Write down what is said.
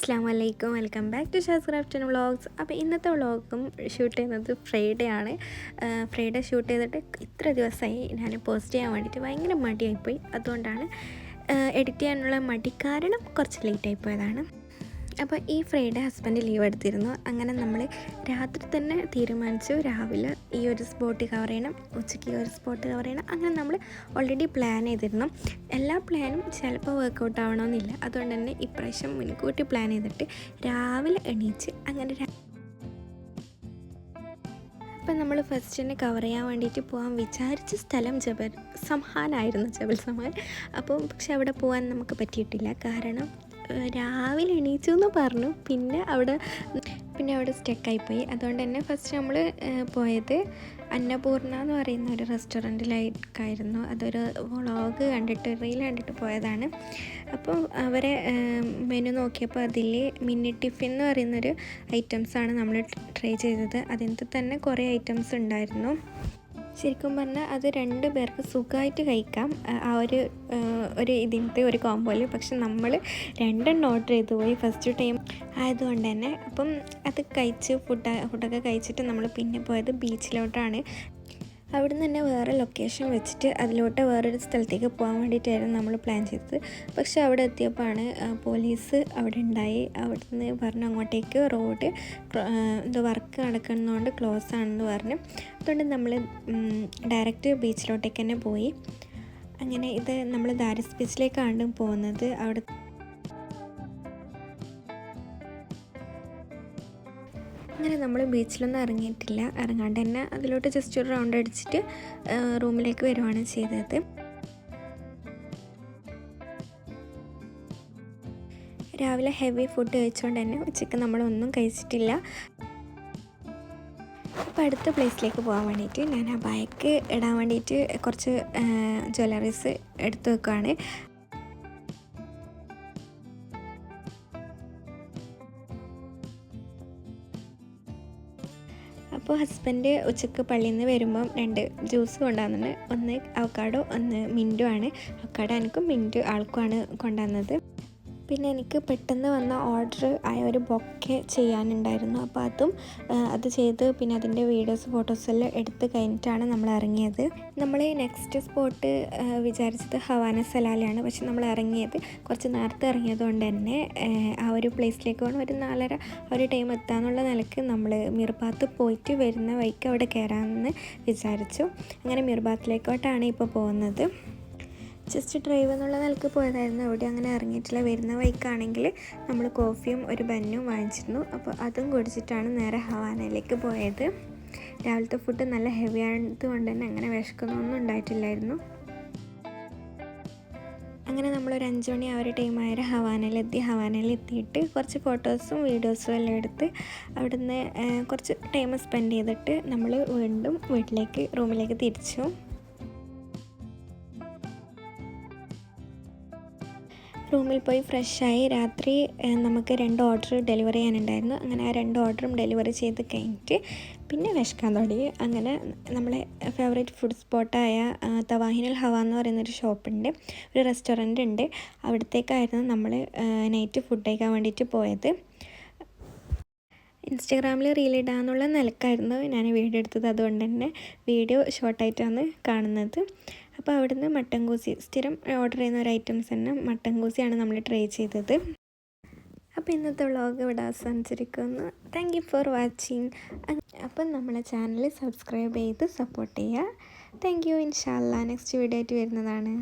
അസ്സാം വലൈക്കും welcome back to Shaz craft and vlogs. അപ്പോൾ ഇന്നത്തെ വ്ളോഗും ഷൂട്ട് ചെയ്യുന്നത് ഫ്രൈഡേ ആണ് ഫ്രൈഡേ ഷൂട്ട് ചെയ്തിട്ട് ഇത്ര ദിവസമായി ഞാൻ പോസ്റ്റ് ചെയ്യാൻ വേണ്ടിയിട്ട് ഭയങ്കര മടിയായിപ്പോയി. അതുകൊണ്ടാണ് എഡിറ്റ് ചെയ്യാനുള്ള മടി കാരണം കുറച്ച് ലേറ്റ് ആയിപ്പോയതാണ് അപ്പോൾ ഈ ഫ്രൈഡേ ഹസ്ബൻഡ് ലീവ് എടുത്തിരുന്നു. അങ്ങനെ നമ്മൾ രാത്രി തന്നെ തീരുമാനിച്ചു. രാവിലെ ഈ ഒരു സ്പോട്ട് കവർ ചെയ്യണം ഉച്ചയ്ക്ക് ഈ ഒരു സ്പോട്ട് കവർ ചെയ്യണം. അങ്ങനെ നമ്മൾ ഓൾറെഡി പ്ലാൻ ചെയ്തിരുന്നു. എല്ലാ പ്ലാനും ചിലപ്പോൾ വർക്കൗട്ട് ആവണമെന്നില്ല. അതുകൊണ്ട് തന്നെ ഇപ്രാവശ്യം മുൻകൂട്ടി പ്ലാൻ ചെയ്തിട്ട് രാവിലെ എണീച്ച് അങ്ങനെ അപ്പം നമ്മൾ ഫസ്റ്റ് തന്നെ കവർ ചെയ്യാൻ വേണ്ടിയിട്ട് പോകാൻ വിചാരിച്ച സ്ഥലം ജബൽ സംഹാനായിരുന്നു ജബൽ സംഹാൻ അപ്പോൾ പക്ഷെ അവിടെ പോകാൻ നമുക്ക് പറ്റിയിട്ടില്ല. കാരണം രാവിലെ എണീച്ചു എന്ന് പറഞ്ഞു. പിന്നെ അവിടെ പിന്നെ അവിടെ സ്റ്റക്കായിപ്പോയി. അതുകൊണ്ട് തന്നെ ഫസ്റ്റ് നമ്മൾ പോയത് അന്നപൂർണ എന്ന് പറയുന്ന ഒരു റെസ്റ്റോറന്റിലായിരുന്നു അതൊരു വ്ളോഗ് കണ്ടിട്ട് റീൽ കണ്ടിട്ട് പോയതാണ്. അപ്പോൾ അവരെ മെനു നോക്കിയപ്പോൾ അതിൽ മിനി ടിഫിൻ എന്ന് പറയുന്നൊരു ഐറ്റംസാണ് നമ്മൾ ട്രൈ ചെയ്തത്. അതിനകത്ത് തന്നെ കുറേ ഐറ്റംസ് ഉണ്ടായിരുന്നു. ശരിക്കും പറഞ്ഞാൽ അത് രണ്ട് പേർക്ക് സുഖമായിട്ട് കഴിക്കാം. ആ ഒരു ഒരു ഇതിന്റെ ഒരു കോമ്പോയിൽ പക്ഷെ നമ്മൾ രണ്ടെണ്ണം ഓർഡർ ചെയ്തു പോയി ഫസ്റ്റ് ടൈം ആയതുകൊണ്ട് തന്നെ അപ്പം അത് കഴിച്ച് ഫുഡ് ഫുഡൊക്കെ കഴിച്ചിട്ട് നമ്മൾ പിന്നെ പോയത് ബീച്ചിലോട്ടാണ് അവിടെ നിന്ന് തന്നെ വേറെ ലൊക്കേഷൻ വെച്ചിട്ട് അതിലോട്ട് വേറൊരു സ്ഥലത്തേക്ക് പോകാൻ വേണ്ടിയിട്ടായിരുന്നു നമ്മൾ പ്ലാൻ ചെയ്തത്. പക്ഷേ അവിടെ എത്തിയപ്പോഴാണ് പോലീസ് അവിടെ ഉണ്ടായി. അവിടെ നിന്ന് പറഞ്ഞു അങ്ങോട്ടേക്ക് റോഡ് എന്തോ വർക്ക് നടക്കുന്നതുകൊണ്ട് ക്ലോസ് ആണെന്ന് പറഞ്ഞു. അതുകൊണ്ട് നമ്മൾ ഡയറക്റ്റ് ബീച്ചിലോട്ടേക്ക് തന്നെ പോയി. അങ്ങനെ ഇത് നമ്മൾ ദാരിസ് ബീച്ചിലേക്കാണ് പോകുന്നത്. അവിടെ അങ്ങനെ നമ്മൾ ബീച്ചിലൊന്നും ഇറങ്ങിയിട്ടില്ല. ഇറങ്ങാണ്ട് തന്നെ അതിലോട്ട് ജസ്റ്റ് ഒരു റൗണ്ട് അടിച്ചിട്ട് റൂമിലേക്ക് വരുവാണ് ചെയ്തത്. രാവിലെ ഹെവി ഫുഡ് കഴിച്ചുകൊണ്ട് തന്നെ ഉച്ചയ്ക്ക് നമ്മളൊന്നും കഴിച്ചിട്ടില്ല. അപ്പോൾ അടുത്ത പ്ലേസിലേക്ക് പോകാൻ വേണ്ടിയിട്ട് ഞാൻ ആ ബാഗ് ഇടാൻ വേണ്ടിയിട്ട് കുറച്ച് ജ്വല്ലറീസ് എടുത്തു വെക്കുകയാണ് അപ്പോൾ ഹസ്ബൻഡ് ഉച്ചയ്ക്ക് പള്ളിയിൽ നിന്ന് വരുമ്പം രണ്ട് ജ്യൂസ് കൊണ്ടുവന്നിട്ട് ഒന്ന് അവക്കാടോ ഒന്ന് മിന്റു ആണ് അവക്കാടോ എനിക്കും മിന്റു ആൾക്കുമാണ് കൊണ്ടുവന്നത്. പിന്നെ എനിക്ക് പെട്ടെന്ന് വന്ന ഓർഡർ ആയ ഒരു ബൊക്കെ ചെയ്യാനുണ്ടായിരുന്നു. അപ്പോൾ അതും അത് ചെയ്ത് പിന്നെ അതിന്റെ വീഡിയോസ് ഫോട്ടോസ് എല്ലാം എടുത്ത് കഴിഞ്ഞിട്ടാണ് നമ്മൾ ഇറങ്ങിയത്. നമ്മൾ നെക്സ്റ്റ് സ്പോട്ട് വിചാരിച്ചത് ഹവാന സലാലയാണ് പക്ഷെ നമ്മൾ ഇറങ്ങിയത് കുറച്ച് നേരത്തെ ഇറങ്ങിയതുകൊണ്ട് തന്നെ ആ ഒരു പ്ലേസിലേക്ക് പോകണം. ഒരു നാലര ഒരു ടൈം എത്താനുള്ള നിലയ്ക്ക് നമ്മൾ മിർബാത്ത് പോയിട്ട് വരുന്ന വഴിക്ക് അവിടെ കയറാമെന്ന് വിചാരിച്ചു. അങ്ങനെ മിർബാത്തിലേക്കോട്ടാണ് ഇപ്പോൾ പോകുന്നത്. ജസ്റ്റ് ഡ്രൈവ് എന്നുള്ള നിലയ്ക്ക് പോയതായിരുന്നു. അവിടെ അങ്ങനെ ഇറങ്ങിയിട്ടില്ല. വരുന്ന വൈക്കാണെങ്കിൽ നമ്മൾ കോഫിയും ഒരു ബന്നും വാങ്ങിച്ചിരുന്നു. അപ്പോൾ അതും കുടിച്ചിട്ടാണ് നേരെ ഹവാനയിലേക്ക് പോയത്. രാവിലത്തെ ഫുഡ് നല്ല ഹെവി ആയതുകൊണ്ട് തന്നെ അങ്ങനെ വിശക്കുന്നൊന്നും ഉണ്ടായിട്ടില്ലായിരുന്നു. അങ്ങനെ നമ്മളൊരു അഞ്ച് മണി ആ ഒരു ടൈമായ ഹവാനയിലെത്തി. ഹവാനയിലെത്തിയിട്ട് കുറച്ച് ഫോട്ടോസും വീഡിയോസും എല്ലാം എടുത്ത് അവിടുന്ന് കുറച്ച് ടൈം സ്പെൻഡ് ചെയ്തിട്ട് നമ്മൾ വീണ്ടും വീട്ടിലേക്ക് റൂമിലേക്ക് തിരിച്ചു. റൂമിൽ പോയി ഫ്രഷായി രാത്രി നമുക്ക് രണ്ട് ഓർഡർ ഡെലിവറി ചെയ്യാനുണ്ടായിരുന്നു. അങ്ങനെ ആ രണ്ട് ഓർഡറും ഡെലിവറി ചെയ്ത് കഴിഞ്ഞിട്ട് പിന്നെ വിശക്കാൻ തുടങ്ങി. അങ്ങനെ നമ്മളെ ഫേവറേറ്റ് ഫുഡ് സ്പോട്ടായ തവാഹിനൽ ഹവ എന്ന് പറയുന്നൊരു ഷോപ്പുണ്ട് ഒരു റെസ്റ്റോറന്റ് ഉണ്ട്. അവിടത്തേക്കായിരുന്നു നമ്മൾ നൈറ്റ് ഫുഡ് കഴിക്കാൻ വേണ്ടിയിട്ട് പോയത്. ഇൻസ്റ്റഗ്രാമിൽ റീൽ നിലക്കായിരുന്നു ഞാൻ വീഡിയോ എടുത്തത്. അതുകൊണ്ട് തന്നെ വീഡിയോ ഷോർട്ടായിട്ടാണ് കാണുന്നത്. അപ്പോൾ അവിടുന്ന് മട്ടൻ കൂസി. സ്ഥിരം ഓർഡർ ചെയ്യുന്ന ഒരു ഐറ്റംസ് തന്നെ മട്ടൻ കൂസിയാണ് നമ്മൾ ട്രൈ ചെയ്തത്. അപ്പോൾ ഇന്നത്തെ വ്ളോഗ് ഇവിടെ അവസാനിച്ചിരിക്കുന്നു. താങ്ക് യു ഫോർ വാച്ചിങ് അപ്പം നമ്മളെ ചാനൽ സബ്സ്ക്രൈബ് ചെയ്ത് സപ്പോർട്ട് ചെയ്യുക. താങ്ക് യു ഇൻഷാല്ല നെക്സ്റ്റ് വീഡിയോ ആയിട്ട് വരുന്നതാണ്.